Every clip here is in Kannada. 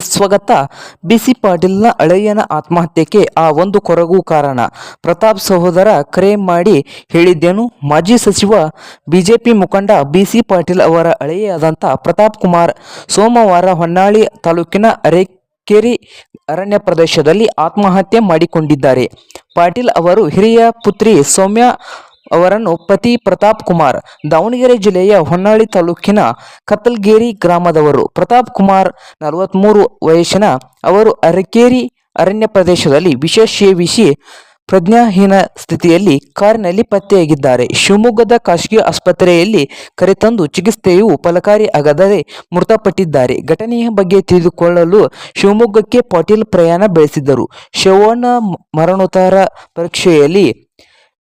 ಸ್ವಗತ. ಬಿಸಿ ಪಾಟೀಲ್ನ ಅಳೆಯನ ಆತ್ಮಹತ್ಯೆಗೆ ಆ ಒಂದು ಕೊರಗು ಕಾರಣ. ಪ್ರತಾಪ್ ಸಹೋದರ ಕರೆ ಮಾಡಿ ಹೇಳಿದ್ದೇನು? ಮಾಜಿ ಸಚಿವ, ಬಿಜೆಪಿ ಮುಖಂಡ ಬಿಸಿ ಪಾಟೀಲ್ ಅವರ ಅಳೆಯಾದಂಥ ಪ್ರತಾಪ್ ಕುಮಾರ್ ಸೋಮವಾರ ಹೊನ್ನಾಳಿ ತಾಲೂಕಿನ ಅರೆಕೇರಿ ಅರಣ್ಯ ಪ್ರದೇಶದಲ್ಲಿ ಆತ್ಮಹತ್ಯೆ ಮಾಡಿಕೊಂಡಿದ್ದಾರೆ. ಪಾಟೀಲ್ ಅವರು ಹಿರಿಯ ಪುತ್ರಿ ಸೌಮ್ಯ ಅವರನ್ನು ಪತಿ ಪ್ರತಾಪ್ ಕುಮಾರ್, ದಾವಣಗೆರೆ ಜಿಲ್ಲೆಯ ಹೊನ್ನಾಳಿ ತಾಲೂಕಿನ ಕತ್ತಲ್ಗೇರಿ ಗ್ರಾಮದವರು ಪ್ರತಾಪ್ ಕುಮಾರ್ ನಲವತ್ತ್ಮೂರು ವಯಸ್ಸಿನ ಅವರು ಅರಕೇರಿ ಅರಣ್ಯ ಪ್ರದೇಶದಲ್ಲಿ ವಿಷ ಸೇವಿಸಿ ಪ್ರಜ್ಞಾಹೀನ ಸ್ಥಿತಿಯಲ್ಲಿ ಕಾರಿನಲ್ಲಿ ಪತ್ತೆಯಾಗಿದ್ದಾರೆ. ಶಿವಮೊಗ್ಗದ ಖಾಸಗಿ ಆಸ್ಪತ್ರೆಯಲ್ಲಿ ಕರೆತಂದು ಚಿಕಿತ್ಸೆಯು ಫಲಕಾರಿ ಆಗದೆ ಮೃತಪಟ್ಟಿದ್ದಾರೆ. ಘಟನೆಯ ಬಗ್ಗೆ ತಿಳಿದುಕೊಳ್ಳಲು ಶಿವಮೊಗ್ಗಕ್ಕೆ ಪಾಟೀಲ್ ಪ್ರಯಾಣ ಬೆಳೆಸಿದ್ದರು. ಶವನ ಮರಣೋತ್ತರ ಪರೀಕ್ಷೆಯಲ್ಲಿ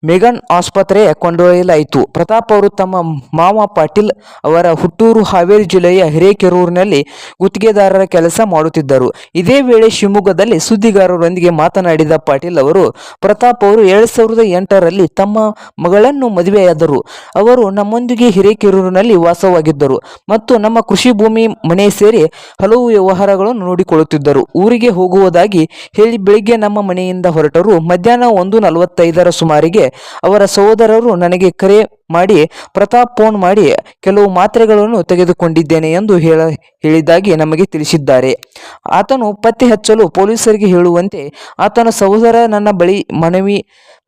ಮೆಗನ್ ಆಸ್ಪತ್ರೆ ಕೊಂಡೊಯ್ಯಲಾಯಿತು. ಪ್ರತಾಪ್ ಅವರು ತಮ್ಮ ಮಾವ ಪಾಟೀಲ್ ಅವರ ಹುಟ್ಟೂರು ಹಾವೇರಿ ಜಿಲ್ಲೆಯ ಹಿರೇಕೆರೂರಿನಲ್ಲಿ ಗುತ್ತಿಗೆದಾರರ ಕೆಲಸ ಮಾಡುತ್ತಿದ್ದರು. ಇದೇ ವೇಳೆ ಶಿವಮೊಗ್ಗದಲ್ಲಿ ಸುದ್ದಿಗಾರರೊಂದಿಗೆ ಮಾತನಾಡಿದ ಪಾಟೀಲ್ ಅವರು, ಪ್ರತಾಪ್ ಅವರು ಎರಡು ಸಾವಿರದ ಎಂಟರಲ್ಲಿ ತಮ್ಮ ಮಗಳನ್ನು ಮದುವೆಯಾದರು. ಅವರು ನಮ್ಮೊಂದಿಗೆ ಹಿರೇಕೆರೂರಿನಲ್ಲಿ ವಾಸವಾಗಿದ್ದರು ಮತ್ತು ನಮ್ಮ ಕೃಷಿ ಭೂಮಿ ಮನೆ ಸೇರಿ ಹಲವು ವ್ಯವಹಾರಗಳನ್ನು ನೋಡಿಕೊಳ್ಳುತ್ತಿದ್ದರು. ಊರಿಗೆ ಹೋಗುವುದಾಗಿ ಹೇಳಿ ಬೆಳಿಗ್ಗೆ ನಮ್ಮ ಮನೆಯಿಂದ ಹೊರಟರು. ಮಧ್ಯಾಹ್ನ ಒಂದು ನಲವತ್ತೈದರ ಸುಮಾರಿಗೆ ಅವರ ಸಹೋದರರು ನನಗೆ ಕರೆ ಮಾಡಿ ಪ್ರತಾಪ್ ಫೋನ್ ಮಾಡಿ ಕೆಲವು ಮಾತ್ರೆಗಳನ್ನು ತೆಗೆದುಕೊಂಡಿದ್ದೇನೆ ಎಂದು ಹೇಳ, ಹೇಳಿದ್ದಾಗಿ ನಮಗೆ ತಿಳಿಸಿದ್ದಾರೆ. ಆತನು ಪತ್ತೆ ಹಚ್ಚಲು ಪೊಲೀಸರಿಗೆ ಹೇಳುವಂತೆ ಆತನ ಸಹೋದರ ನನ್ನ ಬಳಿ ಮನವಿ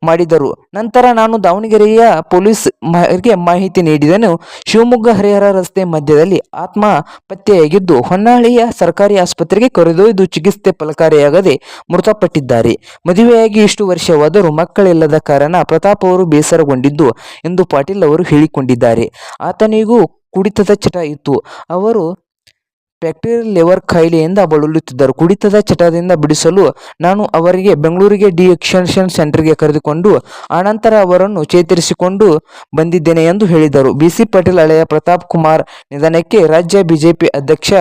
ಮಾಡಿದರು. ನಂತರ ನಾನು ದಾವಣಗೆರೆಯ ಪೊಲೀಸ್ ಮಾಹಿತಿ ನೀಡಿದನು. ಶಿವಮೊಗ್ಗ ಹರಿಹರ ರಸ್ತೆ ಮಧ್ಯದಲ್ಲಿ ಆತ್ಮ ಪತ್ತೆಯಾಗಿದ್ದು ಹೊನ್ನಾಳಿಯ ಸರ್ಕಾರಿ ಆಸ್ಪತ್ರೆಗೆ ಕರೆದೊಯ್ದು ಚಿಕಿತ್ಸೆ ಫಲಕಾರಿಯಾಗದೆ ಮೃತಪಟ್ಟಿದ್ದಾರೆ. ಮದುವೆಯಾಗಿ ಇಷ್ಟು ವರ್ಷವಾದರೂ ಮಕ್ಕಳಿಲ್ಲದ ಕಾರಣ ಪ್ರತಾಪ್ ಅವರು ಬೇಸರಗೊಂಡಿದ್ದು ಎಂದು ಪಾಟೀಲ್ ಅವರು ಹೇಳಿಕೊಂಡಿದ್ದಾರೆ. ಆತನಿಗೂ ಕುಡಿತದ ಚಟ ಇತ್ತು. ಅವರು ಬ್ಯಾಕ್ಟೀರಿಯಲ್ ಲೆವರ್ ಕಾಯಿಲೆಯಿಂದ ಬಳಲುತ್ತಿದ್ದರು. ಕುಡಿತದ ಚಟದಿಂದ ಬಿಡಿಸಲು ನಾನು ಅವರಿಗೆ ಬೆಂಗಳೂರಿಗೆ ಡಿ ಸೆಂಟರ್ ಸೆಂಟರ್ಗೆ ಕರೆದುಕೊಂಡು ಆನಂತರ ಅವರನ್ನು ಚೇತರಿಸಿಕೊಂಡು ಬಂದಿದ್ದೇನೆ ಎಂದು ಹೇಳಿದರು. ಬಿಸಿ ಪಾಟೀಲ್ ಹಳೆಯ ಪ್ರತಾಪ್ ಕುಮಾರ್ ನಿಧನಕ್ಕೆ ರಾಜ್ಯ ಬಿಜೆಪಿ ಅಧ್ಯಕ್ಷ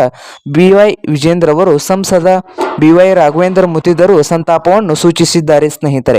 ಬಿವೈ ವಿಜೇಂದ್ರ ಅವರು ಸಂಸದ ಬಿವೈ ರಾಘವೇಂದ್ರ ಮುತಿದರು ಸಂತಾಪವನ್ನು ಸೂಚಿಸಿದ್ದಾರೆ. ಸ್ನೇಹಿತರೆ